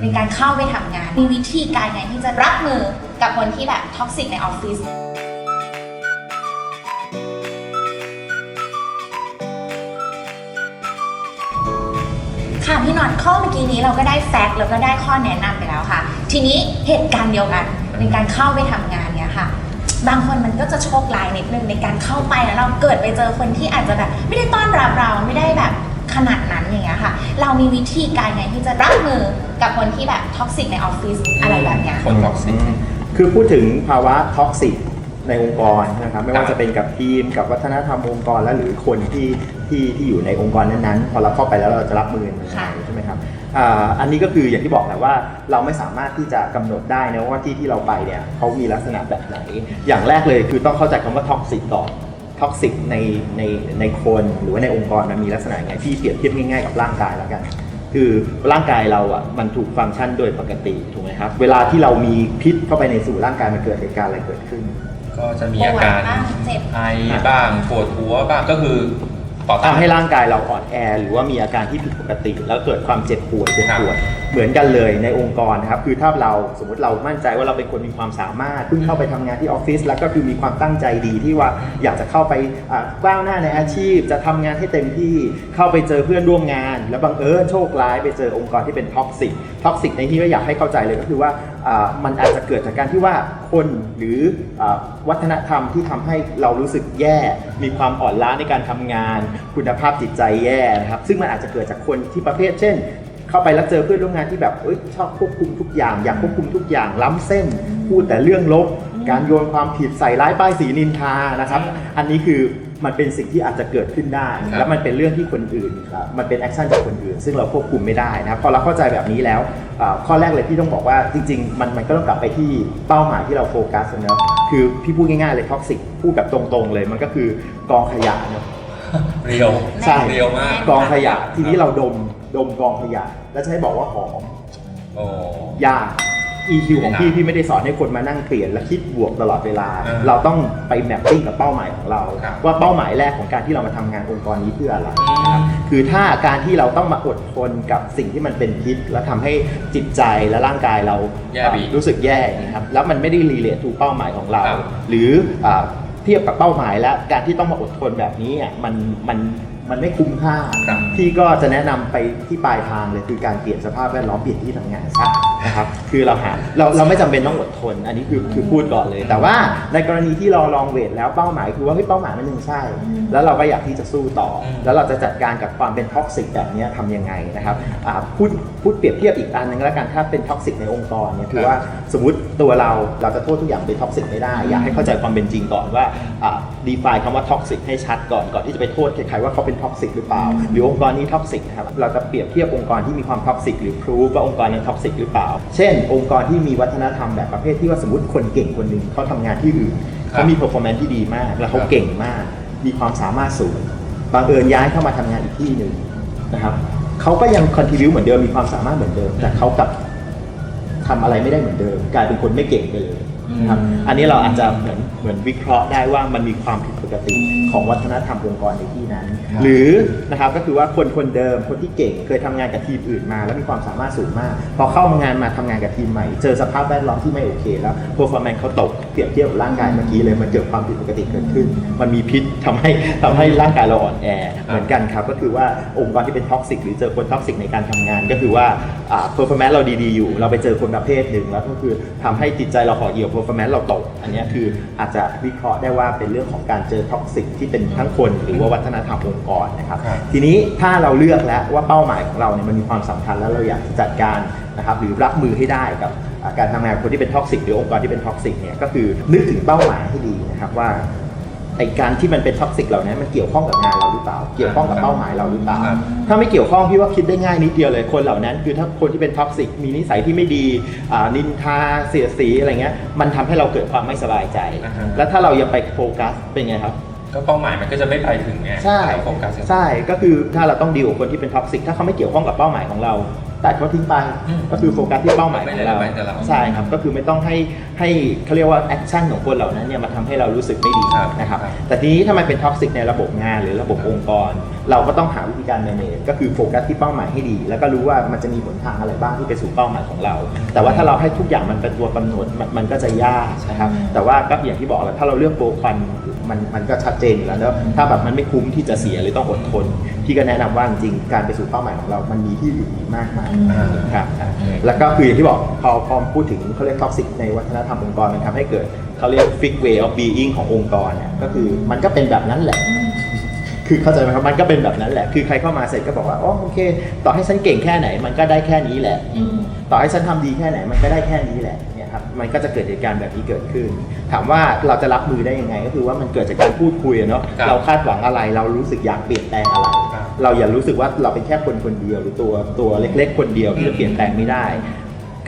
ในการเข้าไปทำงาน มีวิธีการไงที่จะรับมือกับคนที่แบบท็อกซิกในออฟฟิศค่ะพี่นอนข้อเมื่อกี้นี้เราก็ได้แฟกต์แล้วก็ได้ข้อแนะนำไปแล้วค่ะ ทีนี้เหตุการณ์เดียวกันในการเข้าไปทำงานเนี่ยค่ะ บางคนมันก็จะโชคร้ายนิดนึงในการเข้าไปแล้วเราเกิดไปเจอคนที่อาจจะแบบ ไม่ได้ต้อนรับเราไม่ได้แบบ ขนาดนั้นอย่างเงี้ยค่ะ เรามีวิธีการไงที่จะรับมือกับคนที่แบบท็อกซิกในออฟฟิศอะไรแบบเนี้ย คนท็อกซิก คือพูดถึงภาวะท็อกซิกในองค์กรนะครับไม่ครัว่าบจะเป็นกับทีมกับวัฒนธรรมองค์กรและหรือคนที่ที่ที่อยู่ในองค์กรนั้นๆพอเราเข้าไปแล้วเราจะรับมือยังไงค่ะใช่ไหมครับอ่าอันนี้ก็คืออย่างที่บอกแหละว่าเราไม่สามารถที่จะกำหนดได้นะว่าที่ที่เราไปเนี่ยเขามีลักษณะแบบไหน อย่างแรกเลยคือต้องเข้าใจคำว่าท็อกซิกก่อน ท็อกซิกในในในคนหรือว่าในองค์กรมันมีลักษณะยังไงที่เปรียบเทียบง่ายๆกับร่างกายแล้วกัน คือร่างกายเราอะมันถูกฟังก์ชันโดยปกติถูกไหมครับ เวลาที่เรามีพิษเข้าไปในสู่ร่างกายมันเกิดเหตุการณ์อะไรเกิดขึ้น ก็จะมีอาการปวดบ้างเจ็บ ไอบ้างปวดหัวบ้างก็คือ ต่อต้าน ทำให้ร่างกายเราอ่อนแอ หรือว่ามีอาการที่ผิดปกติ แล้วเกิดความเจ็บปวดเจ็บปวดเหมือนกันเลยในองค์กรนะครับคือถ้าเราสมมติเรามั่นใจว่าเราเป็นคนมีความสามารถเพิ่งเข้าไปทำงานที่ออฟฟิศแล้วก็คือมีความตั้งใจดีที่ว่าอยากจะเข้าไปอ่าก้าวหน้าในอาชีพ จะทำงานให้เต็มที่เข้าไปเจอเพื่อนร่วมงาน แล้วบังเอิญโชคร้ายไปเจอองค์กรที่เป็นท็อกซิกท็อกซิกในที่ก็อยากให้เข้าใจเลยก็คือว่า มันอาจจะเกิดจากการที่ว่าคนหรืออวัฒนธรรมที่ทำให้เรารู้สึกแย่ มีความอ่อนล้าในการทำงาน คุณภาพจิตใจแย่นะครับ ซึ่งมันอาจจะเกิดจากคนที่ประเภท เช่น เข้าไปแล้วเจอเพื่อนร่วมงานที่แบบอชอบควบคุมทุกอย่าง อยากควบคุมทุกอย่างล้ำเส้น พูดแต่เรื่องลบ การโยนความผิดใส่ร้ายป้ายสีนินทานะครับ อันนี้คือ มันเป็นสิ่งที่อาจจะเกิดขึ้นได้ ครับแล้วมันเป็นเรื่องที่คนอื่นครับมันเป็นแอคชั่นจากคนอื่น ซึ่งเราควบคุมไม่ได้นะครับพอเราเข้าใจแบบนี้แล้วอ่าข้อแรกเลยที่ต้องบอกว่าจริง ๆ มันมันก็ต้องกลับไปที่เป้าหมายที่เราโฟกัสนะเนอะคือพี่พูดง่ายๆเลยท็อกซิกพูดแบบตรงๆเลยมันก็คือกองขยะเนอะ เรียวใช่ เรียวมาก กองขยะทีนี้เราดมดมกองขยะ แล้วจะให้บอกว่าหอมโอ้ยาก EQ ของพี่พี่ไม่ได้สอนให้คนมานั่งเปลี่ยนและคิดบวกตลอดเวลา เออเราต้องไปแมปปิ้งกับเป้าหมายของเรา ครับว่าเป้าหมายแรกของการที่เรามาทำงานองค์กรนี้เพื่ออะไรอืมนะครับคือถ้าการที่เราต้องมาอดทนกับสิ่งที่มันเป็นพิษ และทำให้จิตใจและร่างกายเราแย่ไปอีกรู้สึกแย่นะครับแล้วมันไม่ได้รีเลทถูกเป้าหมายของเรา ครับ หรืออ่าเทียบกับเป้าหมายแล้วการที่ต้องมาอดทนแบบนี้อะมันมัน มันไม่คุ้มค่า ครับพี่ก็จะแนะนำไปที่ปลายทางเลยคือการเปลี่ยนสภาพแวดล้อมเปลี่ยนที่ทำงานซะนะครับคือเราหาเราเราไม่จำเป็นต้องอดทน อันนี้คือคือพูดก่อนเลย แต่ว่าในกรณีที่เราลองเวทแล้วเป้าหมายคือว่าเฮ้ยเป้าหมายมันยังใช่ แล้วเราก็อยากที่จะสู้ต่ออม แล้วเราจะจัดการกับความเป็นท็อกซิกแบบนี้ทำยังไงนะครับอ่าพูดพูดเปรียบเทียบอีกอันหนึงแล้วกันถ้าเป็นท็อกซิกในองค์กรเนี่ยคือว่าสมมติตัวเราเราจะโทษทุกอย่างเป็นท็อกซิกไม่ได้อยากให้เข้าใจความเป็นจริงก่อนว่าดีฟายคำว่าท็อกซิกให้ชัดก่อนก่อนที่จะไปโทษใครๆว่าเขาเป็นท็อกซิกหรือเปล่า หรือองค์กรนี้ท็อกซิกนะครับเราจะเปรียบเทียบองค์กรที่มีความท็อกซิกหรือพรูฟว่าองค์กรนั้นท็อกซิกหรือเปล่า เช่น องค์กรที่มีวัฒนธรรมแบบประเภทที่ว่าสมมติคนเก่งคนหนึ่งเขาทำงานที่อื่นครับเขามี performance ที่ดีมาก แล้วเขาครับเก่งมาก มีความสามารถสูงบังเอิญย้ายเข้ามาทำงานอีกที่หนึ่งนะครับเขาก็ยัง contribu เหมือนเดิมมีความสามารถเหมือนเดิม แต่เขากลับทำอะไรไม่ได้เหมือนเดิม กลายเป็นคนไม่เก่งไปเลยนะครับอันนี้เราอาจจะเหมือน เหมือนวิเคราะห์ได้ว่ามันมีความผิดปกติของวัฒนธรรมองค์กรในที่นั้นครับหรือนะครับก็คือว่าคนคนเดิมคนที่เก่งเคยทำงานกับทีมอื่นมา แล้วมีความสามารถสูงมาก พอเข้างานมาทำงานกับทีมใหม่ เจอสภาพแวดล้อมที่ไม่โอเค แล้ว performance เขาตกเปรียบเทียบกับร่างกายเมื่อกี้เลยมันเกิดความผิดปกติเกิดขึ้น มันมีพิษทำให้ทำให้ร่างกายเราอ่อนแอเหมือนกันครับก็คือว่าองค์กรที่เป็นท็อกซิกหรือเจอคนท็อกซิกในการทำงาน ก็คือว่าอ่า performance เราดีๆอยู่ เราไปเจอคนประเภทหนึ่งแล้วก็คือทำให้จิตใจเราห่อเหี่ยว performance เราตก อันเนี้ยคืออาจจะวิเคราะห์ได้ว่าเป็นเรื่องของการเจอท็อกซิกที่เป็นทั้งคนหรือว่าวัฒนธรรมองค์กรนะครับ ครับ ทีนี้ถ้าเราเลือกแล้วว่าเป้าหมายของเราเนี่ยมันมีความสำคัญแล้วเราอยากจะจัดการนะครับหรือรับมือให้ได้กับอ่าการทำงานของคนที่เป็นท็อกซิกหรือองค์กรที่เป็นท็อกซิกเนี่ยก็คือนึกถึงเป้าหมายให้ดีนะครับว่า ไอการที่มันเป็นท็อกซิกเหล่านี้มันเกี่ยวข้องกับงานเราหรือเปล่า เกี่ยวข้องกับเป้าหมายเราหรือเปล่า ครับถ้าไม่เกี่ยวข้องพี่ว่าคิดได้ง่ายนิดเดียวเลยคนเหล่านั้น คือถ้าคนที่เป็นท็อกซิกมีนิสัยที่ไม่ดีอ่านินทาเสียดสีอะไรเงี้ยมันทำให้เราเกิดความไม่สบายใจ อ่าฮะ แล้วถ้าเรายังไปโฟกัสเป็นไงครับ ก็เป้าหมายมันก็จะไม่ไปถึงไงใช่ เราโฟกัสอย่างใช่ ก็คือถ้าเราต้องดีลกับคนที่เป็นท็อกซิก ถ้าเขาไม่เกี่ยวข้องกับเป้าหมายของเรา ตัดเขาทิ้งไป อืมก็คือโฟกัสที่เป้าหมายของเราไม่ได้ไปแต่เราใช่ครับก็คือไม่ต้องให้ให้เขาเรียกว่าแอคชั่นของคนเหล่านั้นเนี่ยมาทำให้เรารู้สึกไม่ดีครับนะครับ ครับ แต่ทีนี้ถ้ามันเป็นท็อกซิกในระบบงานหรือระบบองค์กร เราก็ต้องหาวิธีการ manage ก็คือโฟกัสที่เป้าหมายให้ดี แล้วก็รู้ว่ามันจะมีหนทางอะไรบ้างที่ไปสู่เป้าหมายของเรา แต่ว่าถ้าเราให้ทุกอย่างมันเป็นตัวกำหนดมันมันก็จะยากนะครับแต่ว่าก็อย่างที่บอกแล้วถ้าเราเลือกโปรควันมันมันก็ชัดเจนอยู่แล้วแล้วถ้าแบบมันไม่คุ้มที่จะเสียหรือต้องอดทนพี่ก็แนะนำว่าจริงๆการไปสู่เป้าหมายของเรา มันมีที่อื่นอีกมากมายอ่าครับแล้วก็คืออย่างที่บอกพอพอพูดถึงเขาเรียกท็อกซิกในวัฒนธรรมองค์กรมันทำให้เกิดเขาเรียก fixed way of being ขององค์กรเนี่ยก็คือมันก็เป็นแบบนั้นแหละ คือเข้าใจไหมครับมันก็เป็นแบบนั้นแหละ คือใครเข้ามาเสร็จก็บอกว่าอ๋อโอเค ต่อให้ฉันเก่งแค่ไหน มันก็ได้แค่นี้แหละอืมต่อให้ฉันทำดีแค่ไหน มันก็ได้แค่นี้แหละเนี่ยครับมันก็จะเกิดเหตุการณ์แบบนี้เกิดขึ้น ถามว่าเราจะรับมือได้ยังไง ก็คือว่ามันเกิดจากการพูดคุยอะเนาะครับเราคาดหวังอะไร เรารู้สึกอยากเปลี่ยนแปลงอะไรครับเราอย่ารู้สึกว่าเราเป็นแค่คนคนเดียวหรือตัวตัวเล็ก ๆ คนเดียวที่จะเปลี่ยนแปลงไม่ได้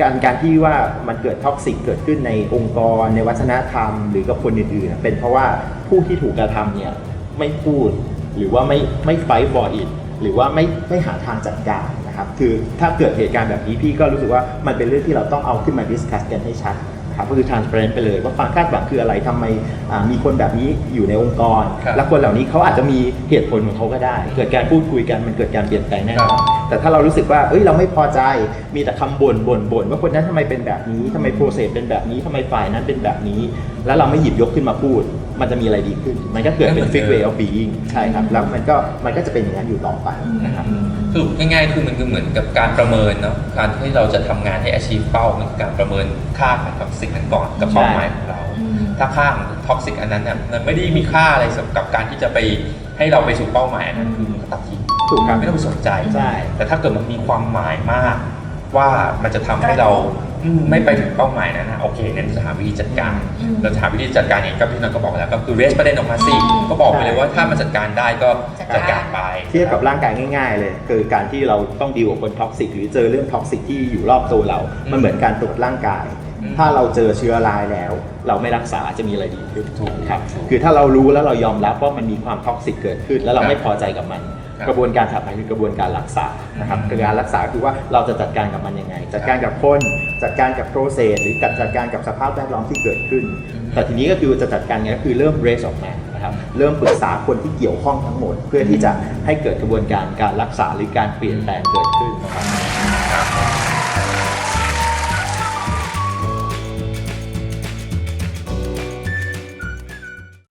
การการที่ว่ามันเกิดท็อกซิกเกิดขึ้นในองค์กร ในวัฒนธรรม หรือกับคนอื่นๆ เป็นเพราะว่าผู้ที่ถูกกระทำเนี่ยไม่พูด หรือว่าไม่ไม่ fight for it หรือว่าไม่ไม่หาทางจัดการนะครับคือถ้าเกิดเหตุการณ์แบบนี้พี่ก็รู้สึกว่ามันเป็นเรื่องที่เราต้องเอาขึ้นมา discuss กันให้ชัดนะครับก็คือ transparent ไปเลยว่าความคาดหวังคืออะไรทำไมอ่ามีคนแบบนี้อยู่ในองค์กรครับและคนเหล่านี้เขาอาจจะมีเหตุผลของเขาก็ได้ เกิดการพูดคุยกันมันเกิดการเปลี่ยนแปลงแน่นอนแต่ถ้าเรารู้สึกว่าเอ้ยเราไม่พอใจมีแต่คำบ่นบ่นบ่นว่าคนนั้นทำไมเป็นแบบนี้ทำไมโปรเซสเป็นแบบนี้ทำไมฝ่ายนั้นเป็นแบบนี้ แล้วเราไม่หยิบยกขึ้นมาพูด มันจะมีอะไรดีขึ้น มันก็เกิดเป็น fixed way of being ใช่ครับ แล้วมันก็มันก็จะเป็นอย่างนั้นอยู่ต่อไปนะครับสรุปง่ายๆคือมันคือเหมือนกับการประเมินเนาะ การที่เราจะทำงานให้ achieve เป้ามันคือการประเมินค่าของท็อกซิกนั้นก่อนกับใช่เป้าหมายของเราอืมถ้าค่าของท็อกซิกอันนั้นน่ะมันไม่ได้มีค่าอะไรสำหรับการที่จะไปให้เราไปสู่เป้าหมายอันนั้นคือมันก็ตัดทิ้งถูกครับไม่ต้องไปสนใจใช่แต่ถ้าเกิดมันมีความหมายมาก ว่ามันจะทำให้เราอืม ไม่ไปถึงเป้าหมายนั้นนะโอเคงั้นจะหาวิธีจัดการอืมเราจะหาวิธีจัดการอย่างก็พี่นนท์ก็บอกแล้วก็คือเรสประเด็นออกมาสิอืมก็บอกไปเลยว่าถ้ามันจัดการได้ก็จัจัดดกาการรไปเทียบกับร่างกายง่าย ๆ เลย คือการที่เราต้องดีลกับคนท็อกซิกหรือเจอเรื่องท็อกซิกที่อยู่รอบตัวเรา มันเหมือนการตรวจร่างกายอืมถ้าเราเจอเชื้อรายแล้ว เราไม่รักษาจะมีอะไรดีขึ้นถูกครับถูกคือถ้าเรารู้แล้วเรายอมรับว่ามันมีความท็อกซิกเกิดขึ้น แล้วเราไม่พอใจกับมันครับ กระบวนการถัดไปคือกระบวนการรักษานะครับอืมคือการรักษาคือว่าเราจะจัดการกับมันยังไง จัดการกับคนจัดการกับโปรเซสหรือจัดการกับสภาพแวดล้อมที่เกิดขึ้น แต่ทีนี้ก็คือจะจัดการไงก็คือเริ่มเรสออกมานะครับเริ่มปรึกษาคนที่เกี่ยวข้องทั้งหมด เพื่อที่จะให้เกิดกระบวนการการรักษาหรือการเปลี่ยนแปลงเกิดขึ้นนะครับ